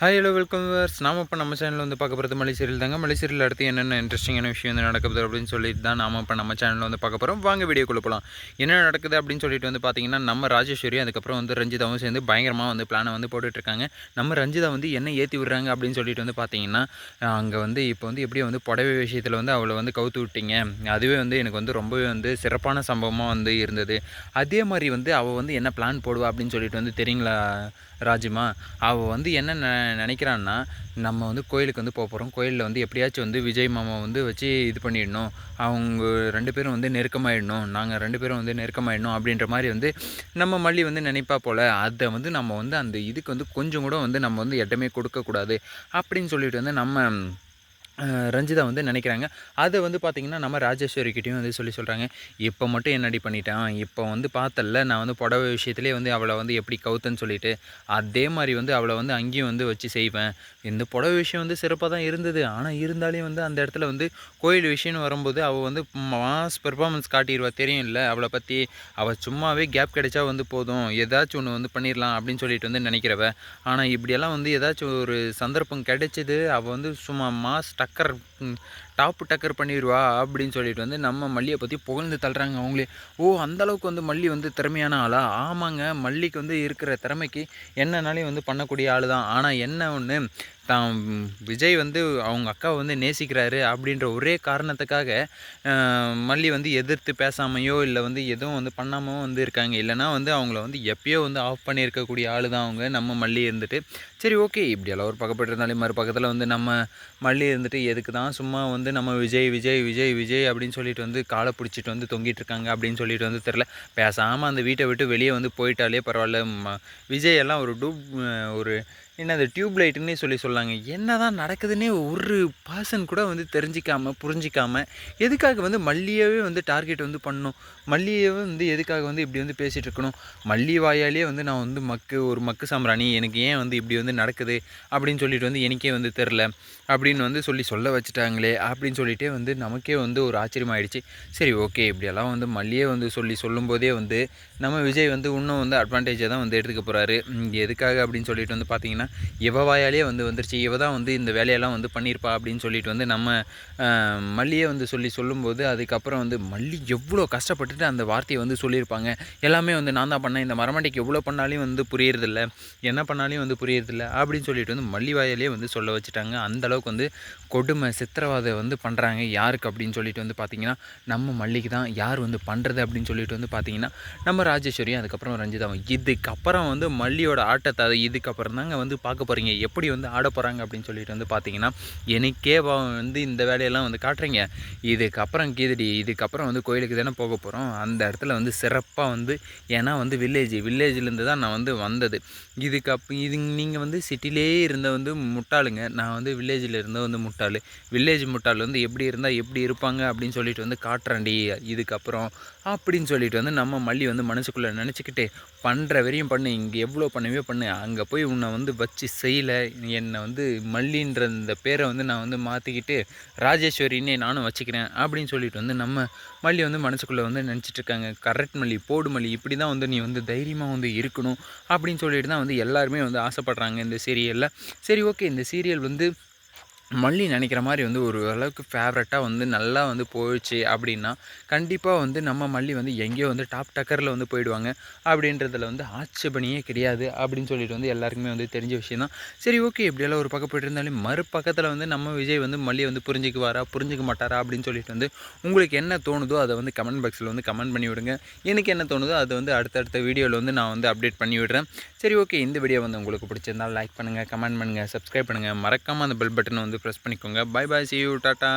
Hi hello welcome verse நாம இப்போ நம்ம சேனலில் வந்து பார்க்க போகிறது மலைசீரியல் தாங்க. மலைசீரியல் அடுத்து என்னென்ன இன்ட்ரெஸ்டிங்கான விஷயம் வந்து நடக்குது அப்படின்னு சொல்லிட்டு தான் நாம் இப்போ நம்ம சேனலில் வந்து பார்க்க போகிறோம் வாங்க வீடியோக்குள்ளே போகலாம் என்ன நடக்குது அப்படின்னு சொல்லிட்டு வந்து பார்த்தீங்கன்னா நம்ம ராஜேஸ்வரி அதுக்கப்புறம் வந்து ரஞ்சிதாவும் சேர்ந்து பயங்கரமாக வந்து பிளானை வந்து போட்டுட்ருக்காங்க நம்ம ரஞ்சிதா வந்து என்ன ஏற்றி விடுறாங்க அப்படின்னு சொல்லிட்டு வந்து பார்த்தீங்கன்னா அங்கே வந்து இப்போ வந்து எப்படி வந்து புடவை விஷயத்தில் வந்து அவளை வந்து கவுத்து விட்டீங்க. அதுவே வந்து எனக்கு வந்து ரொம்பவே வந்து சிறப்பான சம்பவமாக வந்து இருந்தது. அதே மாதிரி வந்து அவள் வந்து என்ன பிளான் போடுவா அப்படின்னு சொல்லிட்டு வந்து தெரியுங்களா ராஜிமா? அவள் வந்து என்ன நினைக்கிறான்னா நம்ம வந்து கோயிலுக்கு வந்து போக போகிறோம் கோயிலில் வந்து எப்படியாச்சும் வந்து விஜய் மாமா வந்து வச்சு இது பண்ணிடணும். அவங்க ரெண்டு பேரும் வந்து நெருக்கமாயிடணும். நாங்கள் ரெண்டு பேரும் வந்து நெருக்கமாயிடணும் அப்படின்ற மாதிரி வந்து நம்ம மல்லி வந்து நினைப்பா போல். அதை வந்து நம்ம வந்து அந்த இதுக்கு வந்து கொஞ்சம் கூட வந்து நம்ம வந்து இடமே கொடுக்கக்கூடாது அப்படின்னு சொல்லிட்டு வந்து நம்ம ரஞ்சிதா வந்து நினைக்கிறாங்க. அதை வந்து பார்த்திங்கன்னா நம்ம ராஜேஸ்வரிக்கிட்டையும் வந்து சொல்லி சொல்கிறாங்க இப்போ மட்டும் என்னடி பண்ணிட்டான்? இப்போ வந்து பார்த்தல நான் வந்து புடவை விஷயத்துலேயே வந்து அவளை வந்து எப்படி கவுத்தன்னு சொல்லிட்டு அதே மாதிரி வந்து அவளை வந்து அங்கேயும் வந்து வச்சு செய்வேன். இந்த புடவை விஷயம் வந்து சிறப்பாக தான் இருந்தது. ஆனால் இருந்தாலும் வந்து அந்த இடத்துல வந்து கோயில் விஷயம்னு வரும்போது அவள் வந்து மாஸ் பெர்ஃபார்மன்ஸ் காட்டிடுவா. தெரியும் இல்லை அவளை பற்றி அவள் சும்மாவே கேப் கிடைச்சா வந்து போதும். ஏதாச்சும் ஒன்று வந்து பண்ணிடலாம் அப்படின்னு சொல்லிட்டு வந்து நினைக்கிறவ. ஆனால் இப்படியெல்லாம் வந்து ஏதாச்சும் ஒரு சந்தர்ப்பம் கிடைச்சிது. அவள் வந்து சும்மா மாஸ் டக்கர் டாப்பு டக்கர் பண்ணிடுவா அப்படின்னு சொல்லிட்டு வந்து நம்ம மல்லியை பற்றி புகழ்ந்து தள்ளுறாங்க அவங்களே. ஓ அந்தளவுக்கு வந்து மல்லி வந்து திறமையான ஆளா? ஆமாங்க மல்லிக்கு வந்து இருக்கிற திறமைக்கு என்னன்னாலையும் வந்து பண்ணக்கூடிய ஆள் தான் ஆனால் என்ன ஒன்று தான் விஜய் வந்து அவங்க அக்காவை வந்து நேசிக்கிறாரு அப்படின்ற ஒரே காரணத்துக்காக மல்லி வந்து எதிர்த்து பேசாமையோ இல்லை வந்து எதுவும் வந்து பண்ணாமல் வந்து இருக்காங்க. இல்லைனா வந்து அவங்கள வந்து எப்பயோ வந்து ஆஃப் பண்ணியிருக்கக்கூடிய ஆள் தான் அவங்க. நம்ம மல்லி இருந்துட்டு சரி ஓகே இப்படியெல்லாம் ஒரு பக்கப்பட்டிருந்தாலே மறுபக்கத்தில் மறு பக்கத்தில் வந்து நம்ம மல்லி இருந்துட்டு எதுக்கு தான் சும்மா வந்து நம்ம விஜய் விஜய் விஜய் விஜய் அப்படின்னு சொல்லிட்டு வந்து காலை பிடிச்சிட்டு வந்து தொங்கிட்டு இருக்காங்க அப்படின்னு சொல்லிட்டு வந்து தெரில பேசாமல் அந்த வீட்டை விட்டு வெளியே வந்து போயிட்டாலே பரவாயில்ல. விஜய் எல்லாம் ஒரு டூப் ஒரு என்ன அந்த டியூப் லைட்டுன்னே சொல்லி சொல்லாங்க. என்ன தான் நடக்குதுன்னே ஒரு பர்சன் கூட வந்து தெரிஞ்சிக்காமல் புரிஞ்சிக்காமல் எதுக்காக வந்து மல்லியவே வந்து டார்கெட் வந்து பண்ணணும்? மல்லியவே வந்து எதுக்காக வந்து இப்படி வந்து பேசிகிட்டு இருக்கணும்? மல்லி வாயாலே வந்து நான் வந்து மக்கு ஒரு மக்கு சாம்பிராணி எனக்கு ஏன் வந்து இப்படி வந்து நடக்குது? அப்படின்னு சொல்லிட்டு வந்து எனக்கே வந்து தெரில அப்படின்னு வந்து சொல்லி சொல்ல வச்சுட்டாங்களே அப்படின்னு சொல்லிட்டே வந்து நமக்கே வந்து ஒரு ஆச்சரியமாயிடுச்சு. சரி ஓகே இப்படியெல்லாம் வந்து மல்லியே வந்து சொல்லி சொல்லும்போதே வந்து நம்ம விஜய் வந்து இன்னும் வந்து அட்வான்டேஜாக தான் வந்து எடுத்துக்க போகிறாரு எதுக்காக அப்படின்னு சொல்லிட்டு வந்து பார்த்தீங்கன்னா இவ வாயாலே வந்து வந்துருச்சு. இவ தான் வந்து இந்த வேலையெல்லாம் வந்து பண்ணியிருப்பா அப்படின்னு சொல்லிட்டு வந்து நம்ம மல்லியே வந்து சொல்லி சொல்லும்போது அதுக்கப்புறம் வந்து மல்லி எவ்வளோ கஷ்டப்பட்டுட்டு அந்த வார்த்தையை வந்து சொல்லியிருப்பாங்க. எல்லாமே வந்து நான் தான் பண்ணேன். இந்த மரமண்டைக்கு எவ்வளோ பண்ணாலையும் வந்து புரியறதில்ல. என்ன பண்ணாலையும் வந்து புரியறதில்ல அப்படின்னு சொல்லிட்டு வந்து மல்லி வாயாலே வந்து சொல்ல வச்சுட்டாங்க. அந்தளவுக்கு வந்து கொடுமை சித்திரவாதை வந்து பண்ணுறாங்க யாருக்கு அப்படின்னு சொல்லிட்டு வந்து பார்த்தீங்கன்னா நம்ம மல்லிக்கு தான் யார் வந்து பண்ணுறது அப்படின்னு சொல்லிட்டு வந்து பார்த்தீங்கன்னா நம்ம ராஜேஸ்வரியும் அதுக்கப்புறம் ரஞ்சிதாவும். இதுக்கப்புறம் வந்து மல்லியோட ஆட்டத்தை இதுக்கப்புறம் தாங்க வந்து வந்து பார்க்க போகிறீங்க எப்படி வந்து ஆட போகிறாங்க அப்படின்னு சொல்லிட்டு வந்து பார்த்தீங்கன்னா எனக்கே வந்து இந்த வேலையெல்லாம் வந்து காட்டுறீங்க. இதுக்கப்புறம் கீதடி இதுக்கப்புறம் வந்து கோயிலுக்கு தானே போக போகிறோம் அந்த இடத்துல வந்து சிறப்பாக வந்து ஏன்னா வந்து வில்லேஜ் வில்லேஜ்லேருந்து தான் நான் வந்து வந்தது. இதுக்கு அப் இது நீங்கள் வந்து சிட்டிலே இருந்த வந்து முட்டாளுங்க. நான் வந்து வில்லேஜில் இருந்த வந்து முட்டாள். வில்லேஜ் முட்டாள் வந்து எப்படி இருந்தால் எப்படி இருப்பாங்க அப்படின்னு சொல்லிட்டு வந்து காட்டுறாண்டி இதுக்கப்புறம் அப்படின்னு சொல்லிட்டு வந்து நம்ம மல்லி வந்து மனசுக்குள்ளே நினச்சிக்கிட்டு பண்ணுற வரையும் பண்ணு. இங்கே எவ்வளோ பண்ணவே பண்ணு. அங்கே போய் உன்னை வந்து வச்சு செய்யலை. என்னை வந்து மல்லின்ற இந்த பேரை வந்து நான் வந்து மாற்றிக்கிட்டு ராஜேஸ்வரின்னே நானும் வச்சுக்கிறேன் அப்படின்னு சொல்லிட்டு வந்து நம்ம மல்லி வந்து மனசுக்குள்ளே வந்து நினச்சிட்ருக்காங்க கரெக்ட் மல்லி போடு மல்லி இப்படி தான் வந்து நீ வந்து தைரியமாக வந்து இருக்கணும் அப்படின்னு சொல்லிட்டு தான் வந்து எல்லாருமே வந்து ஆசைப்பட்றாங்க இந்த சீரியலில் சரி ஓகே இந்த சீரியல் வந்து மல்லி நினைக்கிற மாதிரி வந்து ஒரு அளவுக்கு ஃபேவரட்டாக வந்து நல்லா வந்து போயிடுச்சு அப்படின்னா கண்டிப்பாக வந்து நம்ம மல்லி வந்து எங்கேயோ வந்து டாப் டக்கரில் வந்து போயிடுவாங்க. அப்படின்றதில் வந்து ஆட்சேபணியே கிடையாது அப்படின்னு சொல்லிட்டு வந்து எல்லாருக்குமே வந்து தெரிஞ்ச விஷயம் தான். சரி ஓகே இப்படியெல்லாம் ஒரு பக்கம் போயிட்டு இருந்தாலும் மறுபக்கத்தில் வந்து நம்ம விஜய் வந்து மல்லி வந்து புரிஞ்சுக்குவாரா புரிஞ்சுக்க மாட்டாரா அப்படின்னு சொல்லிட்டு வந்து உங்களுக்கு என்ன தோணுதோ அதை வந்து கமெண்ட் பாக்ஸில் வந்து கமெண்ட் பண்ணி விடுங்க. எனக்கு என்ன தோணுதோ அதை வந்து அடுத்தடுத்த வீடியோவில் வந்து நான் வந்து அப்டேட் பண்ணி விடுறேன். சரி ஓகே இந்த வீடியோ வந்து உங்களுக்கு பிடிச்சிருந்தால் லைக் பண்ணுங்கள் கமெண்ட் பண்ணுங்கள் சப்ஸ்கிரைப் பண்ணுங்கள் மறக்காமல் அந்த பெல் பட்டன் வந்து ப்ரெஸ் பண்ணிக்கோங்க. Bye bye see you tata